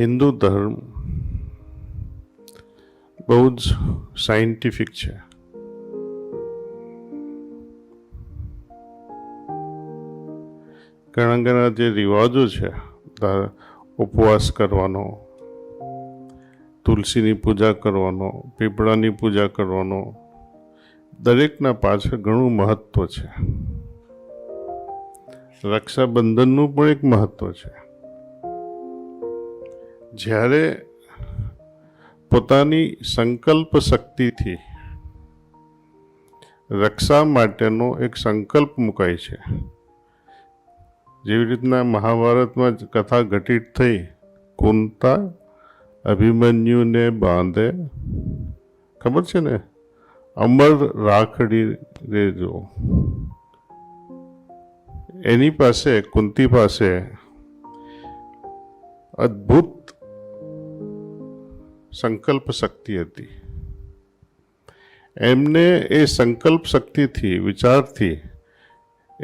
હિન્દુ ધર્મ બહુ જ સાયન્ટિફિક છે. ઘણા ઘણા જે રિવાજો છે ઉપવાસ કરવાનો, તુલસીની પૂજા કરવાનો, પીપળાની પૂજા કરવાનો, દરેકના પાછળ ઘણું મહત્વ છે. રક્ષાબંધનનું પણ એક મહત્વ છે. જ્યારે પોતાની સંકલ્પ શક્તિથી રક્ષા માટેનો એક સંકલ્પ મુકાય છે. જેવી રીતના મહાભારતમાં કથા ઘટિત થઈ, કુંતા અભિમન્યુને બાંધે. ખબર છે ને? અમર રાખડી રેજો એની પાસે, કુંતી પાસે અદ્ભુત સંકલ્પ શક્તિ હતી. એમને એ સંકલ્પ શક્તિથી, વિચારથી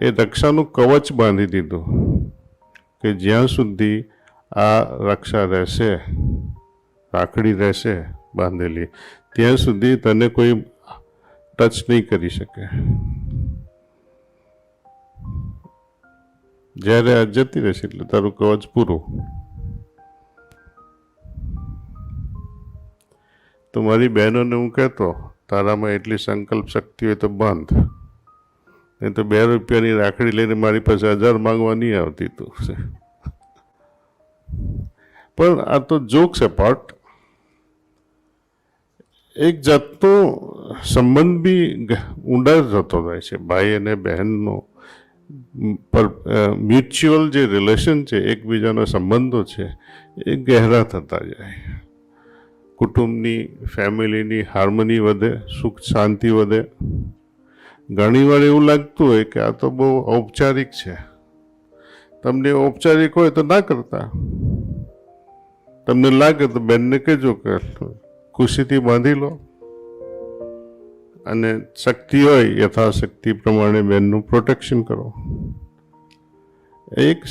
એ રક્ષાનું કવચ બાંધી દીધું કે જ્યાં સુધી આ રક્ષા રહેશે, રાખડી રહેશે બાંધેલી, ત્યાં સુધી તને કોઈ ટચ નહીં કરી શકે. જ્યારે આ જતી રહેશે એટલે તારું કવચ પૂરું. તો મારી બહેનોને હું કહેતો, તારામાં એટલી સંકલ્પ શક્તિ હોય તો બંધ. નહીં તો બે રૂપિયાની રાખડી લઈને મારી પાસે હજાર માંગવા નહીં આવતી તું. પણ આ તો જોક્સ અપાર્ટ એક જાતનો સંબંધ બી ઊંડા જતો જાય છે. ભાઈ અને બહેનનો પર મ્યુચ્યુઅલ જે રિલેશન છે, એકબીજાના સંબંધો છે, એ ગહેરા થતા જાય. કુટુંબની, ફેમિલીની હાર્મની વધે, સુખ શાંતિ વધે. ઘણીવાર એવું લાગતું હોય કે આ તો બહુ ઔપચારિક છે. તમને ઔપચારિક હોય તો ના કરતા. તમને લાગે તો બેનને કહેજો કે ખુશીથી બાંધી લો. અને શક્તિ હોય, યથાશક્તિ પ્રમાણે બેનનું પ્રોટેક્શન કરો. એક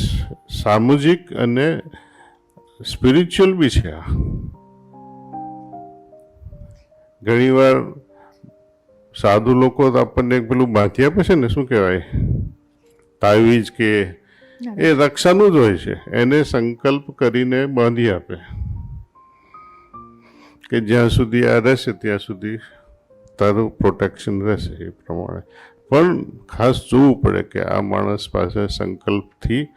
સામાજિક અને સ્પિરિચ્યુઅલ બી છે આ. ઘણીવાર સાધુ લોકો તો આપણને પેલું બાંધી આપે છે ને શું કહેવાય? તાવીજ કે એ રક્ષાનું જ હોય છે. એને સંકલ્પ કરીને બાંધી આપે. કે જ્યાં સુધી આ રહેશે ત્યાં સુધી તારું પ્રોટેક્શન રહેશે એ પ્રમાણે. પણ ખાસ જોવું પડે કે આ માણસ પાસે સંકલ્પથી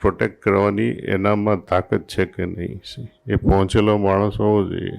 પ્રોટેક્ટ કરવાની એનામાં તાકાત છે કે નહીં. એ પહોંચેલો માણસ હોવો જોઈએ.